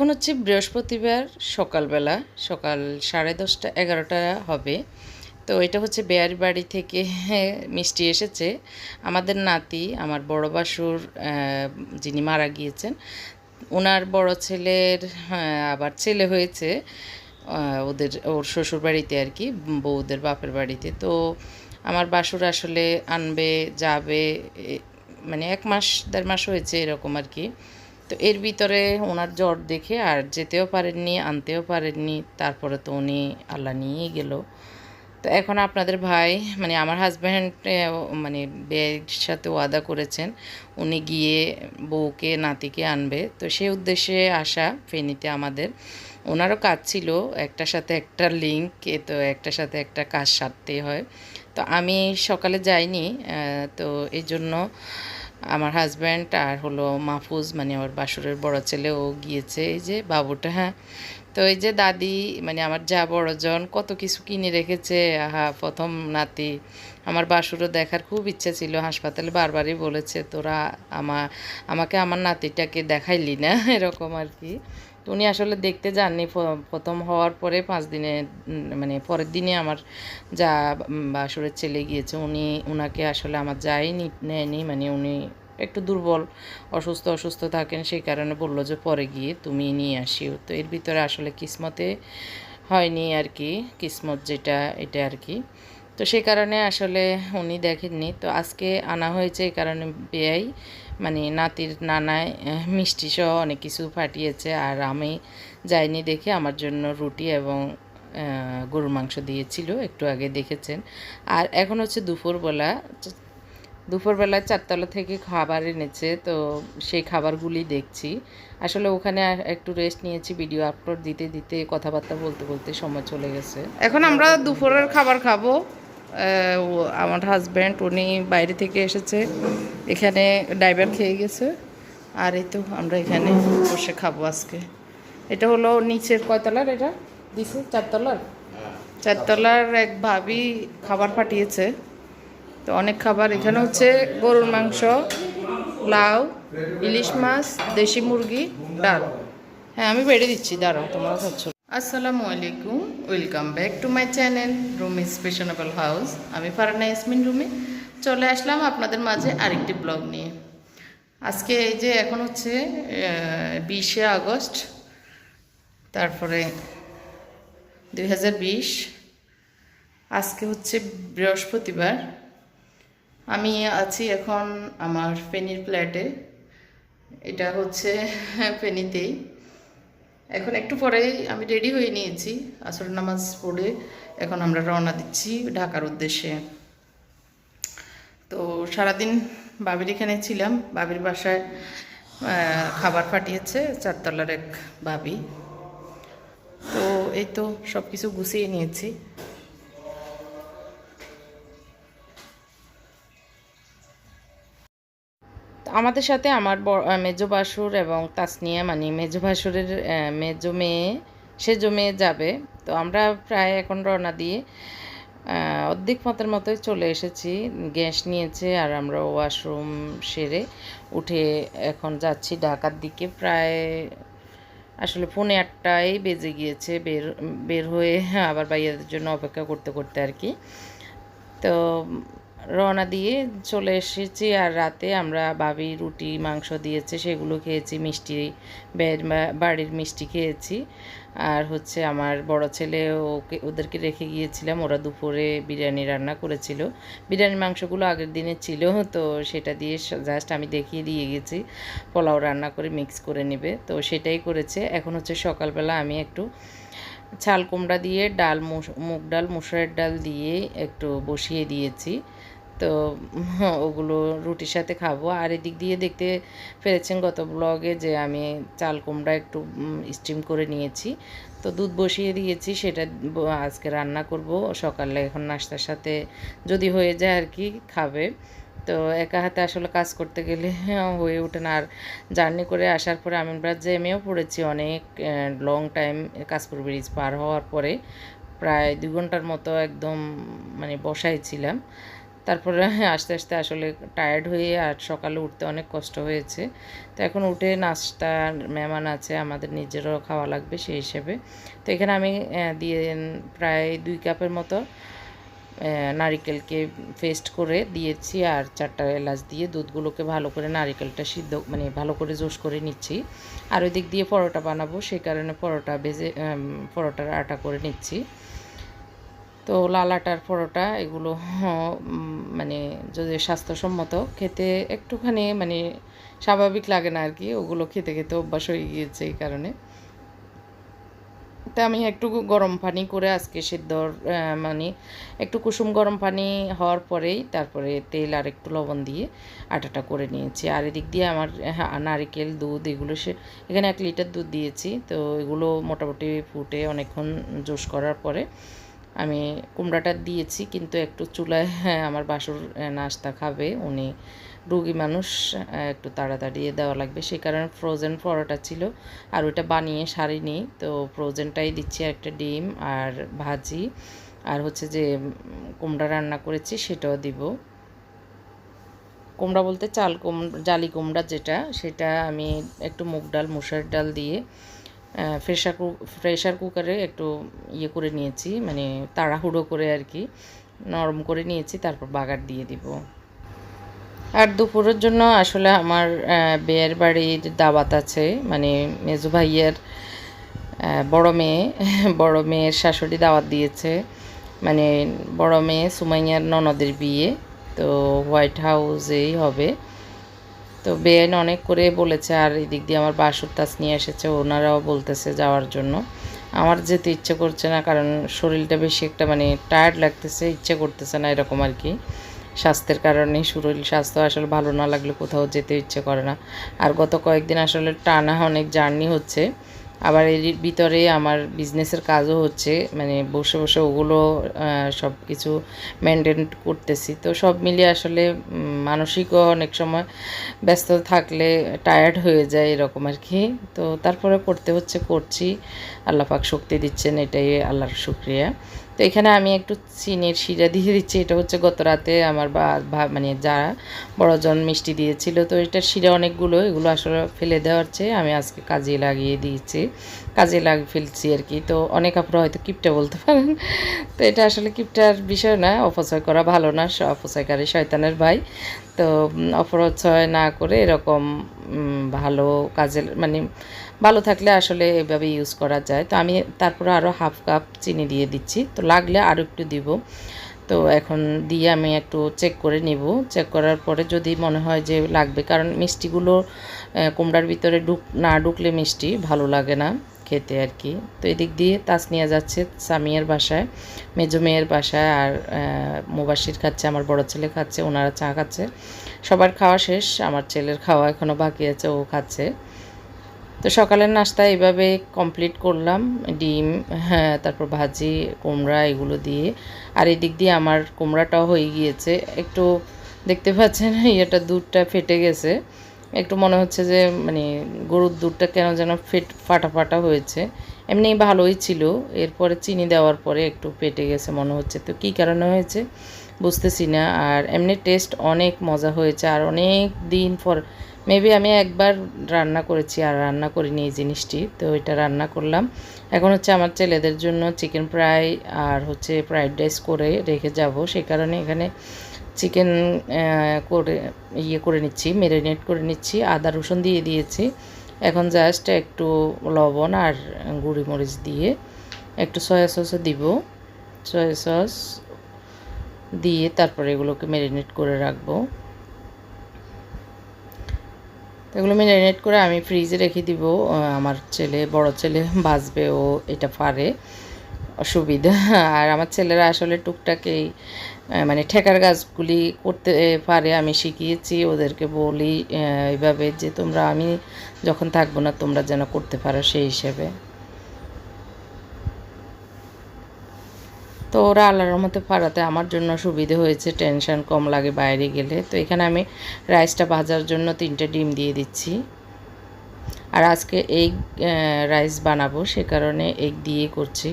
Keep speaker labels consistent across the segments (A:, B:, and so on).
A: এখন হচ্ছে বৃহস্পতিবার সকালবেলা সকাল সাড়ে দশটা এগারোটা হবে। তো এটা হচ্ছে বেয়ারি বাড়ি থেকে মিষ্টি এসেছে। আমাদের নাতি আমার বড় বাসুর যিনি মারা গিয়েছেন ওনার বড় ছেলের হ্যাঁ, আবার ছেলে হয়েছে ওদের ওর শ্বশুর বাড়িতে আর কি বউদের বাপের বাড়িতে। তো আমার বাসুর আসলে আনবে যাবে মানে এক মাস দেড় মাস হয়েছে এরকম আর কি। তো এর ভিতরে ওনার জ্বর দেখে আর যেতেও পারেননি, আনতেও পারেননি, তারপরে তো উনি আল্লাহ নিয়েই গেল। তো এখন আপনাদের ভাই মানে আমার হাজব্যান্ড মানে বিয়ের সাথে ওয়াদা করেছেন, উনি গিয়ে বউকে, নাতিকে আনবে। তো সেই উদ্দেশ্যে আসা ফেনীতে আমাদের। ওনারও কাজ ছিল একটার সাথে একটা লিঙ্ক এ, তো একটার সাথে একটা কাজ সারতে হয়। তো আমি সকালে যাইনি তো এই জন্য আমার হাজব্যান্ড আর হলো মাহফুজ মানে আমার বাসুরের বড় ছেলে, ও গিয়েছে এই যে বাবুটা হ্যাঁ। তো এই যে দাদি মানে আমার যা বড়জন কত কিছু কিনে রেখেছে, আহা, প্রথম নাতি। আমার বাসুরও দেখার খুব ইচ্ছা ছিল, হাসপাতালে বারবারই বলেছে, তোরা আমা, আমাকে আমার নাতিটাকে দেখাইলি না? এরকম আর কি। তো উনি আসলে দেখতে যাননি প্রথম হওয়ার পরে পাঁচ দিনে মানে পরের দিনে আমার যা বাসুরের ছেলে গিয়েছে, উনি ওনাকে আসলে আমার যায়নি নেয়নি মানে উনি একটু দুর্বল, অসুস্থ অসুস্থ থাকেন, সেই কারণে বলল যে পরে গিয়ে তুমি নিয়ে আসিও। তো এর ভিতরে আসলে কিসমতে হয়নি আর কি, কিসমত যেটা, এটা আর কি। তো সেই কারণে আসলে উনি দেখেননি। তো আজকে আনা হয়েছে এই কারণে বেয়াই। মানে নাতির নানায় মিষ্টি সহ অনেক কিছু ফাটিয়েছে। আর আমি যাইনি দেখে আমার জন্য রুটি এবং গরুর মাংস দিয়েছিল, একটু আগে দেখেছেন। আর এখন হচ্ছে দুপুরবেলা দুপুরবেলায় চারতলা থেকে খাবার এনেছে, তো সেই খাবারগুলি দেখছি। আসলে ওখানে একটু রেস্ট নিয়েছি ভিডিও আপলোড দিতে দিতে কথাবার্তা বলতে বলতে সময় চলে গেছে। এখন আমরা দুপুরের খাবার খাব। আমার হাজব্যান্ড উনি বাইরে থেকে এসেছে। এখানে ড্রাইভার খেয়ে গেছে। আর এই তো আমরা এখানে বসে খাব আজকে। এটা হলো নিচের কয়তলার এটা? দিছে? চারতলার চারতলার এক ভাবি খাবার পাঠিয়েছে। তো অনেক খাবার। এখানে হচ্ছে গরুর মাংস, লাউ, ইলিশ মাছ, দেশি মুরগি, ডাল। হ্যাঁ আমি বেড়ে দিচ্ছি। দাঁড়াও, তোমরা খাচ্ছ। আসসালামু আলাইকুম, welcome back to my channel room Rumi স্পেশনেবল হাউস। আমি ফারানা ইয়াসমিন রুমি, চলে আসলাম আপনাদের মাঝে আরেকটি ব্লগ নিয়ে। আজকে এই যে এখন হচ্ছে বিশে আগস্ট, তারপরে দুই হাজার বিশ, আজকে হচ্ছে বৃহস্পতিবার। আমি আছি এখন আমার ফেনির ফ্ল্যাটে এটা হচ্ছে ফেনিতেই। এখন একটু পরেই আমি রেডি হয়ে নিয়েছি আসর নামাজ পড়ে। এখন আমরা রওনা দিচ্ছি ঢাকার উদ্দেশ্যে। তো সারাদিন বাবির এখানে ছিলাম। বাবির বাসায় খাবার পাঠিয়েছে চারতলার এক বাবি। তো এই তো সব কিছু গুছিয়ে নিয়েছি। আমাদের সাথে আমার মেজো বাসুর এবং তাসনিয়া মানে মেজো বাসুরের মেজো মেয়ে, সেজো মেয়ে যাবে। তো আমরা প্রায় এখন রওনা দিয়ে অর্ধেক মতের মতোই চলে এসেছি। গ্যাস নিয়েছে আর আমরা ওয়াশরুম সেরে উঠে এখন যাচ্ছি ঢাকার দিকে। প্রায় আসলে পৌনে আটটায় বেজে গিয়েছে, বের বের হয়ে আবার বাইয়াদের জন্য অপেক্ষা করতে করতে আর কি। তো রওনা দিয়ে চলে এসেছি আর রাতে আমরা বাবি রুটি, মাংস দিয়েছে, সেগুলো খেয়েছি, মিষ্টি বাড়ির মিষ্টি খেয়েছি। আর হচ্ছে আমার বড় ছেলে ওকে, ওদেরকে রেখে গিয়েছিলাম, ওরা দুপুরে বিরিয়ানি রান্না করেছিল। বিরিয়ানি মাংসগুলো আগের দিনে ছিল, তো সেটা দিয়ে জাস্ট আমি দেখিয়ে দিয়ে গেছি। পোলাও রান্না করে মিক্স করে নেবে, তো সেটাই করেছে। এখন হচ্ছে সকালবেলা আমি একটু ছাল কুমড়া দিয়ে ডাল মুগ ডাল, মুসুরের ডাল দিয়ে একটু বসিয়ে দিয়েছি। তো ওগুলো রুটির সাথে খাব। আর এদিক দিয়ে দেখতে পেরেছেন গত ব্লগে যে আমি চাল কুমড়া একটু স্টিম করে নিয়েছি। তো দুধ বসিয়ে দিয়েছি, সেটা আজকে রান্না করব। সকালে এখন নাস্তার সাথে যদি হয়ে যায় আর কি, খাবে। তো একা হাতে আসলে কাজ করতে গেলে হয়ে ওঠে না। আর জার্নি করে আসার পরে আমি প্রায় জ্যামেও পড়েছি অনেক লং টাইম কাজপুর ব্রিজ পার হওয়ার পরে। প্রায় দু ঘণ্টার মতো একদম মানে বসাই ছিলাম। তারপরে আস্তে আস্তে আসলে টায়ার্ড হয়ে আর সকালে উঠতে অনেক কষ্ট হয়েছে। তো এখন উঠে নাস্তা, মেহমান আছে, আমাদের নিজেরও খাওয়া লাগবে সেই হিসেবে। তো এখানে আমি দিয়ে প্রায় দুই কাপের মতো নারিকেলকে পেস্ট করে দিয়েছি আর চারটা এলাচ দিয়ে দুধগুলোকে ভালো করে নারিকেলটা সিদ্ধ মানে ভালো করে জোশ করে নিচ্ছি। আর ওই দিক দিয়ে পরোটা বানাবো সেই কারণে পরোটা ভেজে পরোটার আটা করে নিচ্ছি। তো লাল আটার পরোটা এগুলো উম, মানে যদি স্বাস্থ্যসম্মত খেতে একটুখানি মানে স্বাভাবিক লাগে না আর কি ওগুলো খেতে খেতে অভ্যাস হয়ে গিয়েছে এই কারণে। তা আমি একটু গরম পানি করে আজকে সিদ্ধর মানে একটু কুসুম গরম পানি হওয়ার পরেই তারপরে তেল আর একটু লবণ দিয়ে আটাটা করে নিয়েছি। আর এদিক দিয়ে আমার হ্যাঁ, নারিকেল দুধ এগুলো সে এখানে এক লিটার দুধ দিয়েছি। তো এগুলো মোটামুটি ফুটে অনেকক্ষণ জোশ করার পরে আমি কুমড়াটা দিয়েছি কিন্তু একটু চুলায় হ্যাঁ, আমার বাসুর নাস্তা খাবে। উনি রুগী মানুষ একটু তাড়াতাড়ি দেওয়া লাগবে। সেই কারণে ফ্রোজেন পরোটা ছিল। আর ওইটা বানিয়ে সারিনি। তো ফ্রোজেনটাই দিচ্ছি একটা ডিম আর ভাজি। আর হচ্ছে যে কুমড়া রান্না করেছি সেটাও দিব। কুমড়া বলতে চাল কুমড়া জালি কুমড়া যেটা সেটা আমি একটু মুগ ডাল মুসার ডাল দিয়ে প্রেশার প্রেশার কুকারে একটু ইয়ে করে নিয়েছি মানে তাড়াহুড়ো করে আর কি। নরম করে নিয়েছি, তারপর বাগার দিয়ে দিব। আর দুপুরের জন্য আসলে আমার বিয়ের বাড়ির দাওয়াত আছে মানে মেজু ভাইয়ের বড় মেয়ে, বড় মেয়ের শাশুড়ি দাওয়াত দিয়েছে। মানে বড় মেয়ে সুমাইয়ার ননদের বিয়ে, তো হোয়াইট হাউসেই হবে। তো বেআইন অনেক করে বলেছে, আর এদিক দিয়ে আমার বাসুর তাস নিয়ে এসেছে, ওনারাও বলতেছে যাওয়ার জন্য। আমার যেতে ইচ্ছে করছে না, কারণ শরীরটা বেশি একটা মানে টায়ার্ড লাগতেছে, ইচ্ছে করতেছে না এরকম আর কি। স্বাস্থ্যের কারণে শরীর স্বাস্থ্য আসলে ভালো না লাগলে কোথাও যেতে ইচ্ছে করে না। আর গত কয়েকদিন আসলে টানা অনেক জার্নি হচ্ছে। আবার এর ভিতরে আমার বিজনেসের কাজও হচ্ছে মানে বসে বসে ওগুলো সব কিছু মেনটেন করতেছি। তো সব মিলিয়ে আসলে মানসিকও অনেক সময় ব্যস্ত থাকলে টায়ার্ড হয়ে যায় এরকম আর কি। তো তারপরে করতে হচ্ছে, করছি। আল্লাহ পাক শক্তি দিচ্ছেন, এটাই আল্লাহর শুক্রিয়া। তো এখানে আমি একটু চিনির শিরা দিয়ে দিচ্ছি, এটা হচ্ছে গত রাতে আমার বা মানে যারা বড়জন মিষ্টি দিয়েছিল, তো এটার শিরা অনেকগুলো, এগুলো আসলে ফেলে দেওয়ার চেয়ে আমি আজকে কাজে লাগিয়ে দিয়েছি। কাজে লাগিয়ে ফেলছি আর কি। তো অনেক আপনারা হয়তো কিপটা বলতে পারেন। তো এটা আসলে কিপটার বিষয় না অপচয় করা ভালো না অপচয়কারী শয়তানের ভাই। তো উম, অপচয় না করে এরকম ভালো কাজে মানে ভালো থাকলে আসলে এভাবে ইউজ করা যায়। তো আমি তারপরে আরও হাফ কাপ চিনি দিয়ে দিচ্ছি। তো লাগলে আরও একটু দিব। তো এখন দিয়ে আমি একটু চেক করে নিব। চেক করার পরে যদি মনে হয় যে লাগবে কারণ মিষ্টিগুলো কুমড়ার ভিতরে ঢুক না ঢুকলে মিষ্টি, ভালো লাগে না খেতে আর কি। তো এদিক দিয়ে তাসনিয়া যাচ্ছে সামিয়ার বাসায়, মেজো মেয়ের বাসায়, আর মুবাসির খাচ্ছে, আমার বড় ছেলে খাচ্ছে, ওনারা চা খাচ্ছে। সবার খাওয়া শেষ, আমার ছেলের খাওয়া এখনও বাকি আছে, ও খাচ্ছে। তো সকালের নাস্তা এইভাবে কমপ্লিট করলাম, ডিম হ্যাঁ তারপর ভাজি, কুমড়া, এগুলো দিয়ে। আর এদিক দিয়ে আমার কুমড়াটাও হয়ে গিয়েছে, একটু দেখতে পাচ্ছেন, ইয়েটা দুধটা ফেটে গেছে। একটু মনে হচ্ছে যে মানে গরুর দুধটা কেন যেন ফেট ফাটা ফাটা হয়েছে। এমনি ভালোই ছিল। এরপরে চিনি দেওয়ার পরে একটু ফেটে গেছে মনে হচ্ছে। তো কী কারণে হয়েছে? বুঝতেছি না। আর এমনি টেস্ট অনেক মজা হয়েছে। আর অনেক দিন পর, মেবি আমি একবার রান্না করেছি, আর রান্না করিনি এই জিনিসটি। তো এটা রান্না করলাম। এখন হচ্ছে আমার ছেলেদের জন্য চিকেন ফ্রাই আর হচ্ছে ফ্রাইড রাইস করে রেখে যাব। সেই কারণে এখানে চিকেন করে ইয়ে করে নিচ্ছি ম্যারিনেট করে নিচ্ছি আদা রসুন দিয়ে দিয়েছি। এখন জাস্ট একটু লবণ আর গুঁড়ি মরিচ দিয়ে একটু সয়া সসও দিব। সয়া সস দিয়ে তারপরে এগুলোকে ম্যারিনেট করে রাখব। এগুলো ম্যারিনেট করে আমি ফ্রিজে রেখে দিব। আমার ছেলে বড় ছেলে বাঁচবে ও এটা পারে। অসুবিধা। আর আমার ছেলেরা আসলে টুকটাক এই আহ, মানে ঠেকার গাছগুলি করতে পারে, আমি শিখিয়েছি, ওদেরকে বলি এইভাবে যে তোমরা, আমি যখন থাকব না, তোমরা যেন করতে পারো সেই হিসেবে। তো ওরা আল্লাহর মতো পারাতে আমার জন্য সুবিধে হয়েছে, টেনশন কম লাগে বাইরে গেলে। তো এখানে আমি রাইসটা ভাজার জন্য তিনটে ডিম দিয়ে দিচ্ছি। আর আজকে এগ রাইস বানাবো, সে কারণে এগ দিয়ে করছি।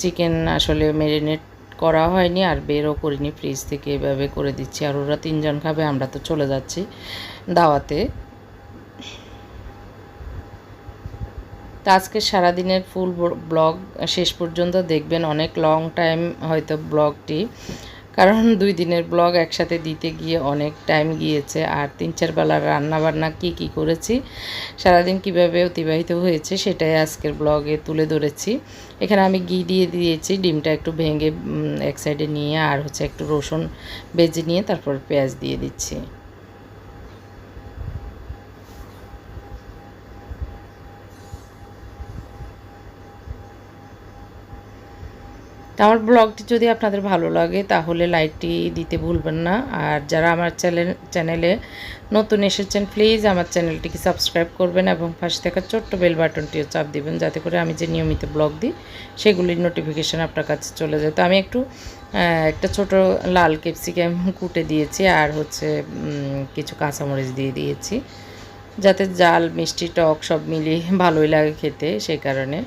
A: চিকেন আসলে ম্যারিনেট করা হয়নি আর বেরও করিনি ফ্রিজ থেকে এভাবে করে দিচ্ছি। আর ওরা তিনজন খাবে, আমরা তো চলে যাচ্ছি দাওয়াতে। তো আজকে সারাদিনের ফুল ব্লগ শেষ পর্যন্ত দেখবেন, অনেক লং টাইম হয়তো ব্লগটি কারণ দুই দিনের ব্লগ একসাথে দিতে গিয়ে অনেক টাইম গিয়েছে। আর তিন, চার বেলার রান্নাবান্না কি কি করেছি, সারাদিন কীভাবে অতিবাহিত হয়েছে সেটাই আজকের ব্লগে তুলে ধরেছি। এখানে আমি ঘি দিয়ে দিয়েছি, ডিমটা একটু ভেঙে এক সাইডে নিয়ে আর হচ্ছে একটু রসুন বেজে নিয়ে তারপর পেঁয়াজ দিয়ে দিচ্ছি। তো আমার ব্লগটি যদি আপনাদের ভালো লাগে, তাহলে লাইকটি দিতে ভুলবেন না। আর যারা আমার চ্যানেল চ্যানেলে নতুন এসেছেন, প্লিজ আমার চ্যানেলটিকে সাবস্ক্রাইব করবেন এবং পাশে থাকা ছোট্ট বেল বাটনটিও চাপ দিবেন, যাতে করে আমি যে নিয়মিত ব্লগ দিই, সেগুলির নোটিফিকেশান আপনার কাছে চলে যায়। তো আমি একটু একটা ছোট লাল ক্যাপসিকাম কুটে দিয়েছি, আর হচ্ছে কিছু কাঁচামরিচ দিয়ে দিয়েছি, যাতে জাল, মিষ্টি, টক সব মিলিয়ে ভালোই লাগে খেতে, সেই কারণে।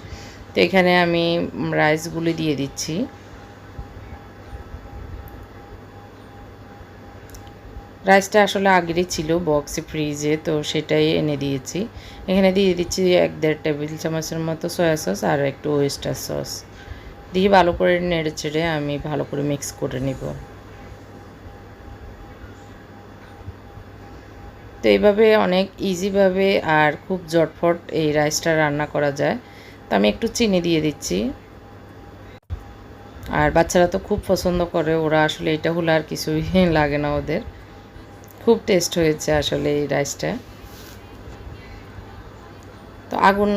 A: তো এখানে আমি রাইসগুলি দিয়ে দিচ্ছি। রাইসটা আসলে আগেরই ছিল বক্সে ফ্রিজে, তো সেটাই এনে দিয়েছি। এখানে দিয়ে দিচ্ছি এক দেড় টেবিল চামচের মতো সয়া সস আর একটু ওয়েস্টার সস দিয়ে ভালো করে নেড়ে চেড়ে আমি ভালো করে মিক্স করে নিব। তো এইভাবে অনেক ইজিভাবে আর খুব জটফট এই রাইসটা রান্না করা যায়। তো আমি একটু চিনি দিয়ে দিচ্ছি। আর বাচ্চারা তো খুব পছন্দ করে, ওরা আসলে এটা হলে আর কিছুই লাগে না ওদের। খুব টেস্ট হয়েছে আসলে এই রাইসটা তো আগুন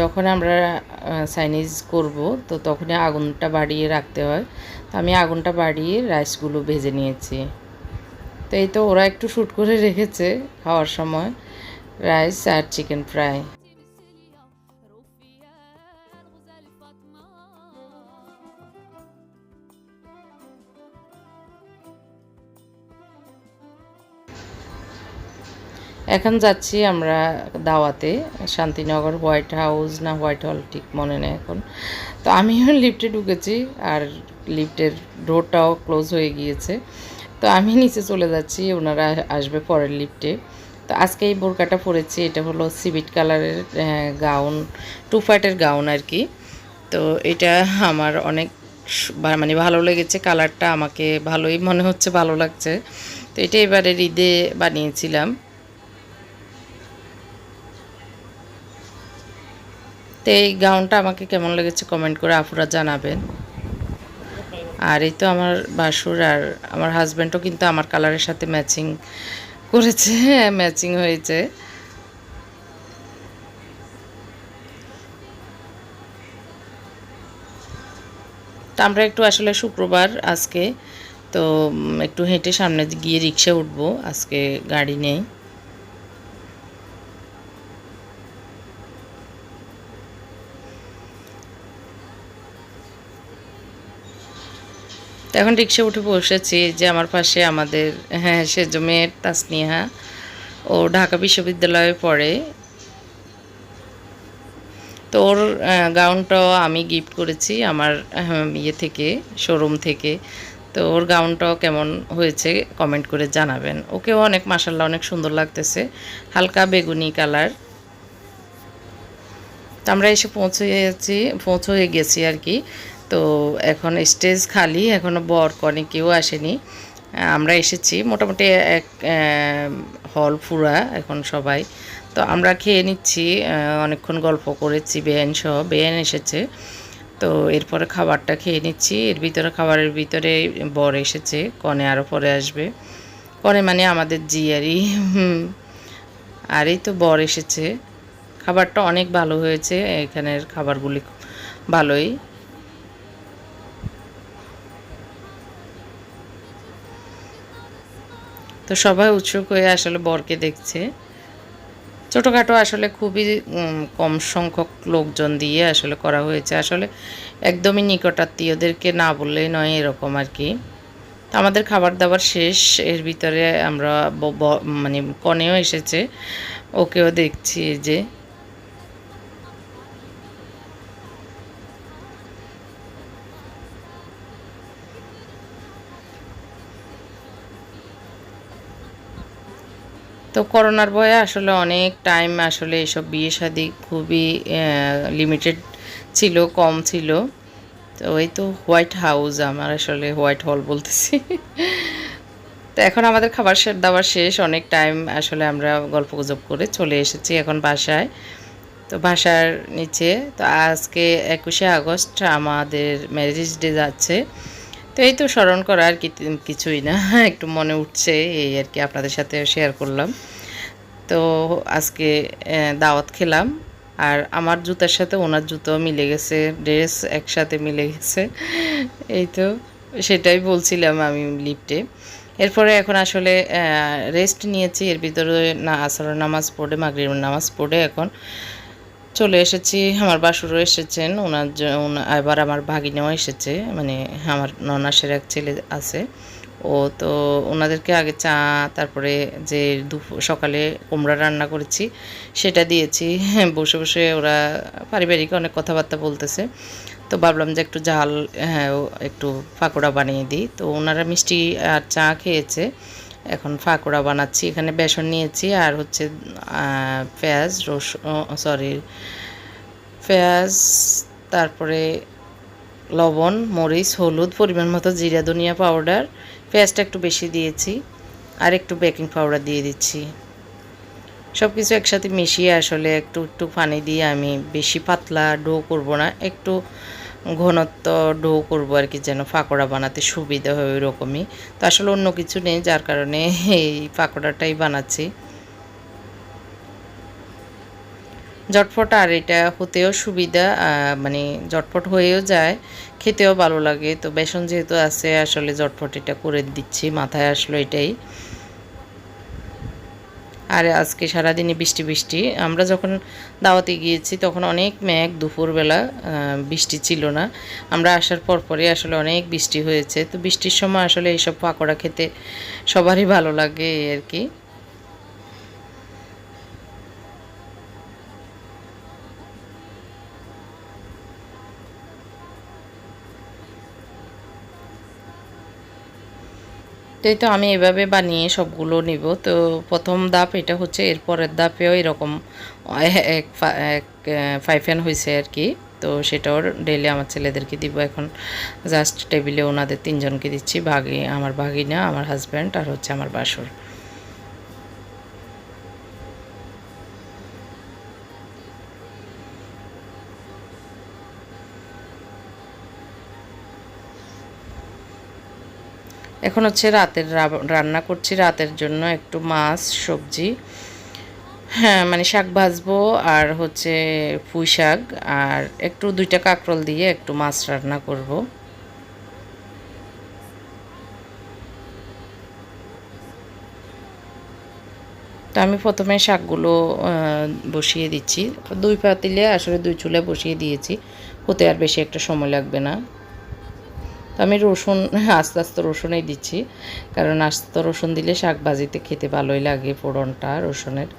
A: যখন আমরা চাইনিজ করব, তো তখনই আগুনটা বাড়িয়ে রাখতে হয়। তো আমি আগুনটা বাড়িয়ে রাইসগুলো ভেজে নিয়েছি। তো এই তো ওরা একটু শ্যুট করে রেখেছে খাওয়ার সময় রাইস আর চিকেন ফ্রাই এখন যাচ্ছি আমরা দাওয়াতে, শান্তিনগর, হোয়াইট হাউস, না হোয়াইট হল ঠিক মনে নেই এখন। তো আমিও লিফটে ঢুকেছি আর লিফটের ডোরটাও ক্লোজ হয়ে গিয়েছে। তো আমি নিচে চলে যাচ্ছি, ওনারা আসবে পরের লিফটে। তো আজকে এই বোরকাটা পরেছি, এটা হলো সিভিট কালারের গাউন, টু ফাইটের গাউন আর কি। তো এটা আমার অনেক মানে ভালো লেগেছে কালারটা, আমাকে ভালোই মনে হচ্ছে, ভালো লাগছে। তো এটা এবারে ঈদে বানিয়েছিলাম। তো এই গাউনটা আমাকে কেমন লেগেছে কমেন্ট করে আপুরা জানাবেন। আর এই তো আমার বাসুর আর আমার হাজব্যান্ডও কিন্তু আমার কালারের সাথে ম্যাচিং করেছে ম্যাচিং হয়েছে। তো আমরা একটু আসলে শুক্রবার আজকে, তো একটু হেঁটে সামনে গিয়ে রিক্সা উঠবো, আজকে গাড়ি নেই। তো এখন রিক্সা উঠে বসেছি যে আমার পাশে আমাদের হ্যাঁ সেজ মেয়ের তাসনিহা। ও ঢাকা বিশ্ববিদ্যালয়ে পড়ে। তো ওর গাউনটাও আমি গিফট করেছি আমার ইয়ে থেকে শোরুম থেকে। তো ওর গাউনটাও কেমন হয়েছে কমেন্ট করে জানাবেন। ওকেও অনেক মাসাল্লাহ অনেক সুন্দর লাগতেছে। হালকা বেগুনি কালার। তো আমরা এসে পৌঁছে গেছি পৌঁছে গেছি আর কি। তো এখন স্টেজ খালি এখনও বর কনে কেউ আসেনি। আমরা এসেছি, মোটামুটি এক হল ফুরা এখন সবাই। তো আমরা খেয়ে নিচ্ছি অনেকক্ষণ গল্প করেছি বেআইন সহ বেআইন এসেছে। তো এরপরে খাবারটা খেয়ে নিচ্ছি, এর ভিতরে খাবারের ভিতরে বর এসেছে, কনে আরও পরে আসবে। কনে মানে আমাদের জিয়ারি আর এই তো বর এসেছে। খাবারটা অনেক ভালো হয়েছে, এখানের খাবারগুলি ভালোই। তো সবাই উৎসুক হয়ে আসলে বরকে দেখছে। ছোটোখাটো আসলে খুবই কম সংখ্যক লোকজন দিয়ে আসলে করা হয়েছে। আসলে একদমই নিকটাত্মীয়দেরকে না বললেই নয় এরকম আর কি। আমাদের খাবার দাবার শেষ, এর ভিতরে আমরা মানে কনেও এসেছে। ওকেও দেখছি যে। তো করোনার ভয়ে আসলে অনেক টাইম আসলে এসব বিয়ে শাদি খুবই লিমিটেড ছিল, কম ছিল। তো ওই তো হোয়াইট হাউস আমার আসলে হোয়াইট হল বলতেছি। তো এখন আমাদের খাবার দাবার শেষ, অনেক টাইম আসলে আমরা গল্প গুজব করে চলে এসেছি এখন বাসায়। তো বাসার নিচে, তো আজকে একুশে আগস্ট আমাদের ম্যারেজ ডে যাচ্ছে। তো এই তো স্মরণ করা আর কিছুই না একটু মনে উঠছে, এই আর কি আপনাদের সাথে শেয়ার করলাম। তো আজকে দাওয়াত খেলাম, আর আমার জুতার সাথে ওনার জুতো মিলে গেছে, ড্রেস একসাথে মিলে গেছে, এই তো সেটাই বলছিলাম আমি লিফটে। এরপরে এখন আসলে রেস্ট নিয়েছি, এর ভিতরে না আসর নামাজ পড়ে মাগরিব নামাজ পড়ে এখন। চলে এসেছি, আমার বাসুরও এসেছেন ওনার এবার আমার ভাগিনেও এসেছে মানে আমার ননাসের এক ছেলে আছে। ও তো ওনাদেরকে আগে চা, তারপরে যে দুপুর সকালে কুমড়া রান্না করেছি, সেটা দিয়েছি। বসে বসে ওরা পারিবারিক অনেক কথাবার্তা বলতেছে। তো ভাবলাম যে একটু ঝাল হ্যাঁ একটু পাকোড়া বানিয়ে দিই। তো ওনারা মিষ্টি আর চা খেয়েছে। এখন ফাঁকড়া বানাচ্ছি, এখানে বেসন নিয়েছি আর হচ্ছে পেঁয়াজ, রসুন সরি পেঁয়াজ, তারপরে লবণ, মরিচ, হলুদ, পরিমাণ মতো জিরা, ধনিয়া পাউডার পেঁয়াজটা একটু বেশি দিয়েছি আর একটু বেকিং পাউডার দিয়ে দিচ্ছি। সব কিছু একসাথে মিশিয়ে আসলে একটু একটু পানি দিয়ে আমি বেশি পাতলা ডো করব না, একটু ঘনত্ব ডো করব আর কি, যেন পাকোড়া বানাতে সুবিধা হয় ওই রকমই তো আসলে অন্য কিছু নেই, যার কারণে এই পাকোড়াটাই বানাচ্ছি। জটফট আর এটা হতেও সুবিধা মানে জটফট হয়েও যায়, খেতেও ভালো লাগে। তো বেসন যেহেতু আছে, আসলে জটফট এটা করে দিচ্ছি, মাথায় আসলো এটাই। আর আজকে সারাদিনই বৃষ্টি বৃষ্টি। আমরা যখন দাওয়াতে গিয়েছি, তখন অনেক মেঘ, দুপুরবেলা বৃষ্টি ছিল না। আমরা আসার পর পরে আসলে অনেক বৃষ্টি হয়েছে। তো বৃষ্টির সময় আসলে এইসব পাকোড়া খেতে সবারই ভালো লাগে আর কি। তো এই তো আমি এভাবে বানিয়ে সবগুলো নিব। তো প্রথম ধাপ এটা হচ্ছে, এরপরের ধাপেও এরকম এক ফাইভ ফ্যান হয়েছে আর কি। তো সেটাও ডেলি আমার ছেলেদেরকে দিব। এখন জাস্ট টেবিলে ওনাদের তিনজনকে দিচ্ছি, ভাগি, আমার ভাগিনা, আমার হাজব্যান্ড আর হচ্ছে আমার বাসর। এখন হচ্ছে রাতের রান্না করছি, রাতের জন্য একটু মাছ, সবজি। হ্যাঁ মানে শাক ভাজবো আর হচ্ছে পুঁই শাক আর একটু দুইটা কাঁকরোল দিয়ে একটু মাছ রান্না করব। তো আমি প্রথমে শাকগুলো বসিয়ে দিচ্ছি। দুই পাতিলে আসলে দুই চুলে বসিয়ে দিয়েছি। হতে আর বেশি একটা সময় লাগবে না। তো আমি রসুন আস্তে আস্তে রসুনই দিচ্ছি। কারণ আস্তে রসুন দিলে শাক ভাজিতে খেতে ভালোই লাগে ফোড়নটা, রসুনের।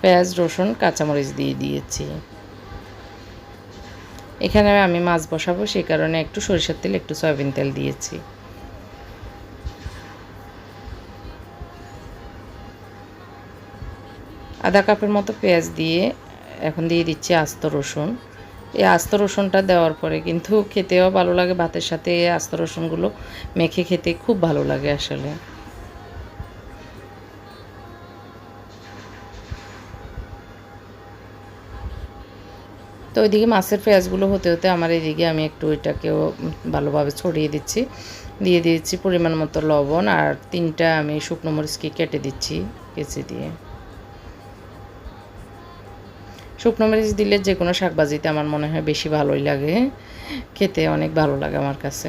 A: পেঁয়াজ, রসুন, কাঁচামরিচ দিয়ে দিয়েছি। এখানে আমি মাছ বসাবো সেই কারণে একটু সরিষার তেল, একটু সয়াবিন তেল দিয়েছি। আধা কাপের মতো পেঁয়াজ দিয়ে, এখন দিয়ে দিচ্ছি আস্ত রসুন। এই আস্ত রসুনটা দেওয়ার পরে কিন্তু খেতেও ভালো লাগে, ভাতের সাথে এই আস্ত রসুনগুলো মেখে খেতে খুব ভালো লাগে আসলে। তো ওইদিকে মাছের পেঁয়াজগুলো হতে হতে আমার এইদিকে আমি একটু ওইটাকেও ভালোভাবে ছড়িয়ে দিচ্ছি। দিয়ে দিয়েছি পরিমাণ মতো লবণ আর তিনটা আমি শুকনো মরিচকে কেটে দিচ্ছি কেচে দিয়ে। শুকনো মরিচ দিলে যে কোনো শাকবাজিতে আমার মনে হয় বেশি ভালোই লাগে। খেতে অনেক ভালো লাগে আমার কাছে।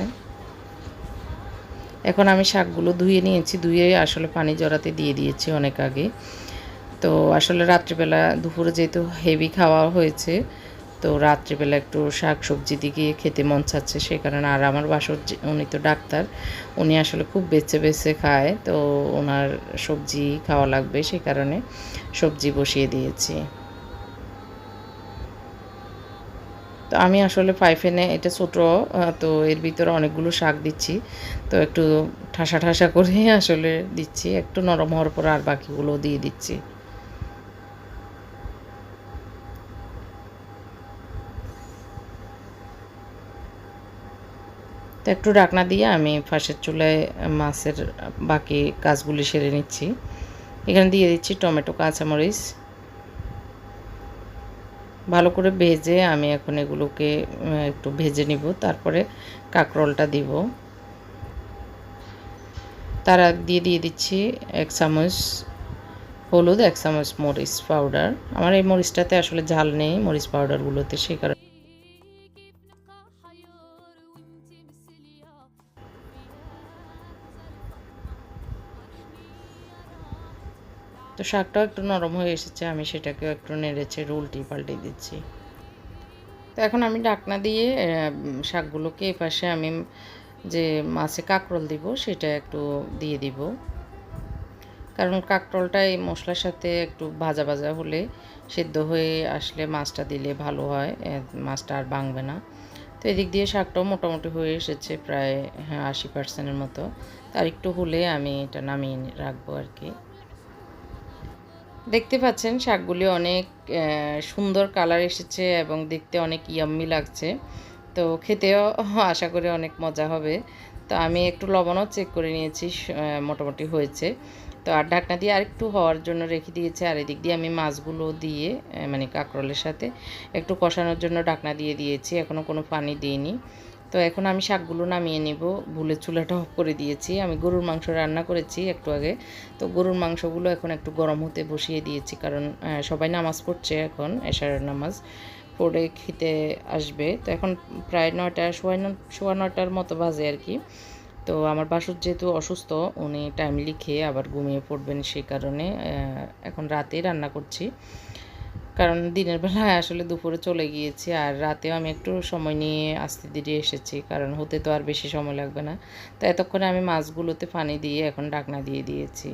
A: এখন আমি শাকগুলো ধুয়ে নিয়েছি, ধুয়ে আসলে পানি জড়াতে দিয়ে দিয়েছি অনেক আগে। তো আসলে রাত্রিবেলা দুপুরে যেহেতু হেভি খাওয়া হয়েছে, তো রাত্রিবেলা একটু শাক সবজি দিকে খেতে মন চাচ্ছে সে কারণে। আর আমার বাসর উনি তো ডাক্তার, উনি আসলে খুব বেছে বেছে খায়, তো ওনার সবজি খাওয়া লাগবে সে কারণে সবজি বসিয়ে দিয়েছি। তো আমি আসলে পাইফেনে, এটা ছোট তো এর ভিতরে অনেকগুলো শাক দিচ্ছি। তো একটু ঠাসা ঠাসা করে আসলে দিচ্ছি, একটু নরম হওয়ার পর আর বাকিগুলো দিয়ে দিচ্ছি। তো একটু ডাকনা দিয়ে আমি ফাঁসের চুলায় মাছের বাকি কাজগুলি সেরে নিচ্ছি। এখানে দিয়ে দিচ্ছি টমেটো, কাঁচামরিচ ভালো করে ভেজে আমি এখন এগুলোকে একটু ভেজে নিব। তারপরে কাঁকরোলটা দিব। তার আগ দিয়ে দিয়ে দিচ্ছি এক চামচ হলুদ, এক চামচ মরিচ পাউডার। আমার এই মরিচটাতে আসলে ঝাল নেই মরিচ পাউডারগুলোতে, সেই কারণে তো শাকটাও একটু নরম হয়ে এসেছে, আমি সেটাকেও একটু নেড়েছে উল্টি পাল্টে দিচ্ছি। তো এখন আমি ডাকনা দিয়ে শাকগুলোকে এই পাশে আমি যে মাছে কাঁকরোল দিব, সেটা একটু দিয়ে দিব। কারণ কাঁকরোলটা এই মশলার সাথে একটু ভাজা ভাজা হলে সেদ্ধ হয়ে আসলে মাছটা দিলে ভালো হয় মাছটা আর ভাঙবে না। তো এদিক দিয়ে শাকটাও মোটামুটি হয়ে এসেছে প্রায় হ্যাঁ আশি পার্সেন্টের মতো। তার একটু হলে আমি এটা নামিয়ে রাখব আর কি। দেখতে পাচ্ছেন শাকগুলি অনেক সুন্দর কালার এসেছে এবং দেখতে অনেক ইয়াম্মি লাগছে। তো খেতেও আশা করি অনেক মজা হবে। তো আমি একটু লবণও চেক করে নিয়েছি মোটামুটি হয়েছে। তো আর ঢাকনা দিয়ে আরেকটু হওয়ার জন্য রেখে দিয়েছি আর এদিক দিয়ে আমি মাছগুলো দিয়ে মানে কাঁকরোলের সাথে একটু কষানোর জন্য ঢাকনা দিয়ে দিয়েছি। এখনও কোনো পানি দিইনি। তো এখন আমি শাকগুলো নামিয়ে নিব। ভুলে চুলাটা অফ করে দিয়েছি। আমি গরুর মাংস রান্না করেছি একটু আগে। তো গরুর মাংসগুলো এখন একটু গরম হতে বসিয়ে দিয়েছি কারণ সবাই নামাজ পড়ছে এখন এশার নামাজ। পড়ে খেতে আসবে। তো এখন প্রায় নয়টা, সোয়া ন সোয়া নয়টার মতো বাজে আর কি। তো আমার বাসুর যেহেতু অসুস্থ, উনি টাইমলি খেয়ে আবার ঘুমিয়ে পড়বেন সেই কারণে এখন রাতেই রান্না করছি। কারণ দিনের বেলায় আসলে দুপুরে চলে গিয়েছি আর রাতেও আমি একটু সময় নিয়ে আসতে দেরি এসেছি কারণ হতে তো আর বেশি সময় লাগবে না। তো এতক্ষণে আমি মাছগুলোতে পানি দিয়ে এখন ডাকনা দিয়ে দিয়েছি।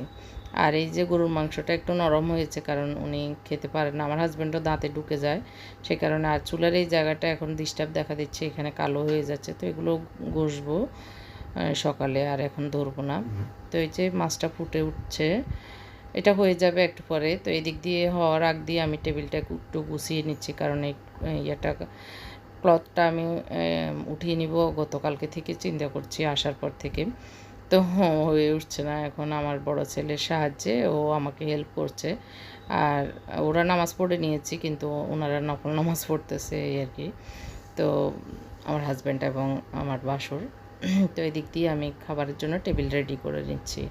A: আর এই যে গরুর মাংসটা একটু নরম হয়েছে কারণ উনি খেতে পারেন না। আমার হাজব্যান্ডও দাঁতে ঢুকে যায় সে কারণে আর চুলার এই জায়গাটা এখন ডিস্টার্ব দেখা দিচ্ছে এখানে কালো হয়ে যাচ্ছে। তো এগুলো ঘষবো সকালে আর এখন ধরবো না। তো এই যে মাছটা ফুটে উঠছে এটা হয়ে যাবে একটু পরে। তো এদিক দিয়ে হওয়ার আগ দিয়ে আমি টেবিলটা একটু গুছিয়ে নিচ্ছি কারণ এই ইয়েটা, ক্লথটা আমি উঠিয়ে নিব। গতকালকে থেকে চিন্তা করছি আসার পর থেকে। তো হয়ে উঠছে না। এখন আমার বড় ছেলের সাহায্যে ও আমাকে হেল্প করছে। আর ওরা নামাজ পড়ে নিয়েছি, কিন্তু ওনারা নকল নামাজ পড়তেছে এই আর কি। তো আমার হাজব্যান্ড এবং আমার বাসর। তো এদিক দিয়ে আমি খাবারের জন্য টেবিল রেডি করে নিচ্ছি।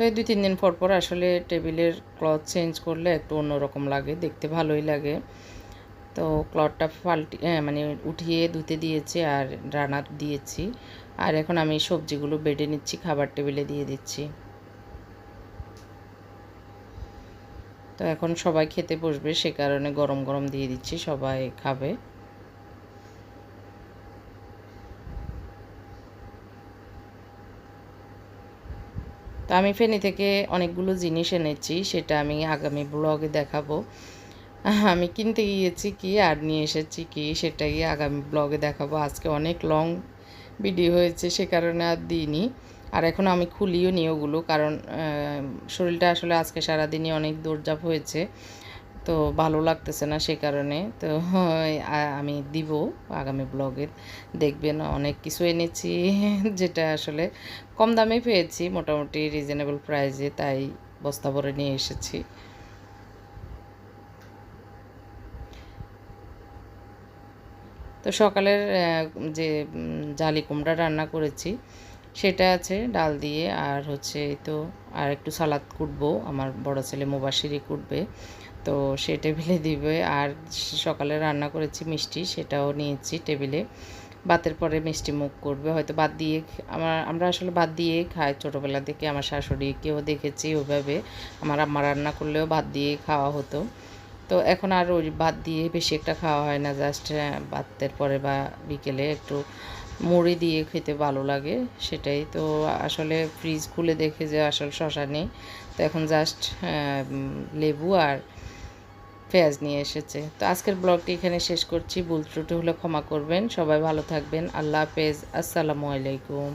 A: তো এই দুই তিন দিন পর পর আসলে টেবিলের ক্লথ চেঞ্জ করলে একটু অন্যরকম লাগে, দেখতে ভালোই লাগে। তো ক্লথটা পাল্টি মানে উঠিয়ে ধুতে দিয়েছি আর রান্নার দিয়েছি। আর এখন আমি সবজিগুলো বেডে নিচ্ছি, খাবার টেবিলে দিয়ে দিচ্ছি। তো এখন সবাই খেতে বসবে, সে কারণে গরম গরম দিয়ে দিচ্ছি, সবাই খাবে। তো আমি ফেনি থেকে অনেকগুলো জিনিস এনেছি, সেটা আমি আগামী ব্লগে দেখাবো। আমি কিনতে গিয়েছি কি আর নিয়ে এসেছি কি, সেটাই আগামী ব্লগে দেখাবো। আজকে অনেক লং ভিডিও হয়েছে, সে কারণে আর দিইনি। আর এখন আমি খুলিও নি ওগুলো, কারণ শরীরটা আসলে আজকে সারাদিনই অনেক দৌড়ঝাঁপ হয়েছে। তো ভালো লাগতেছে না সে কারণে। তো আমি দিব আগামী ব্লগে। দেখবেন অনেক কিছু এনেছি যেটা আসলে কম দামে পেয়েছি, মোটামুটি রিজনেবল প্রাইসে তাই বস্তা ভরে নিয়ে এসেছি। তো সকালের যে জালি কুমড়া রান্না করেছি, সেটা আছে ডাল দিয়ে। আর হচ্ছে তো আর একটু সালাদ কুটবো। আমার বড় ছেলে মুবাসিরই কুটবে। তো সে টেবিলে দিবে। আর সকালে রান্না করেছি মিষ্টি, সেটাও নিয়েছি টেবিলে ভাতের পরে মিষ্টি মুখ করবে। হয়তো বাদ দিয়ে আমার, আমরা আসলে বাদ দিয়ে খাই ছোটোবেলা থেকে। আমার শাশুড়িকেও দেখেছি ওইভাবে। আমার আম্মা রান্না করলেও ভাত দিয়ে খাওয়া হতো। তো এখন আর ওই ভাত দিয়ে বেশি একটা খাওয়া হয় না। জাস্ট ভাতের পরে বা বিকেলে একটু মুড়ি দিয়ে খেতে ভালো লাগে। সেটাই তো আসলে ফ্রিজ খুলে দেখে যে আসলে শশা নেই। তো এখন জাস্ট লেবু আর পেঁয়াজ নিয়ে এসেছে। তো আজকের ব্লগটি এখানে শেষ করছি। ভুল ত্রুটি হলে ক্ষমা করবেন। সবাই ভালো থাকবেন। আল্লাহ হাফেজ। আসসালামু আলাইকুম।